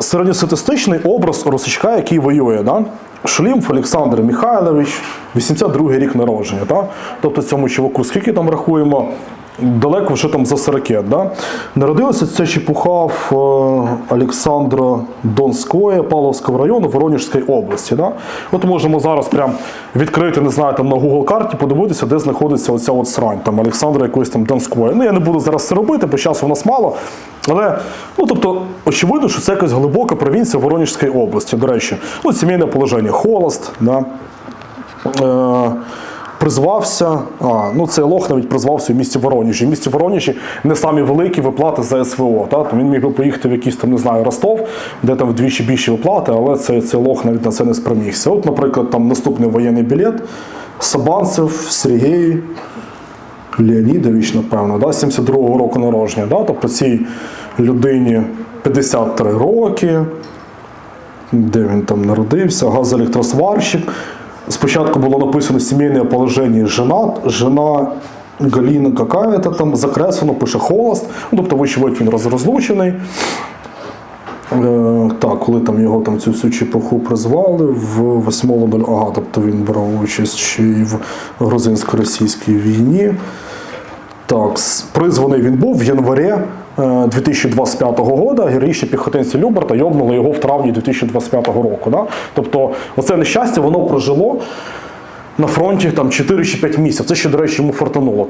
Середньостатистичний образ росичка, який воює, да? Шлімф Олександр Михайлович, 82-й рік народження. Да? Тобто цьому чуваку, скільки там рахуємо, далеко вже там за 40. Да? Народилося це чепуха в е, Олександра Донської, Павловського району Воронежської області. Да? От можемо зараз прям відкрити, не знаю, там на Google карті, подивитися, де знаходиться оця от срань, там Олександра якоїсь там Донської. Ну, я не буду зараз це робити, бо часу у нас мало. Але, ну тобто, очевидно, що це якась глибока провінція Воронежської області. До речі, ну, сімейне положення, холост, да. е, призвався, а, ну цей лох навіть призвався в місті Воронежі. В місті Воронежі не самі великі виплати за СВО. Та? То він міг би поїхати в якийсь там, не знаю, Ростов, де там вдвічі більші виплати, але цей, цей лох навіть на це не спромігся. От, наприклад, там наступний воєнний білет Сабанцев, Сергій. Леонідович, напевно, да, 72-го року народження. Да? Тобто цій людині 53 роки. Де він там народився? Газоелектросварщик. Спочатку було написано сімейне положення женат, жена Галіна какая-то там закреслено, пише холост. Ну, тобто, вочевидь, він роз- розлучений. Е, так, коли там його там цю всю чепуху призвали в 8.00, ага, тобто він брав участь ще й в грузинсько-російській війні. Так, призваний він був в январі 2025 года Героїчні піхотинці Люберта йобнули його в травні 2025 року. Да? Тобто, оце нещастя воно прожило на фронті там 4 чи 5 місяців. Це ще, до речі, йому фортануло.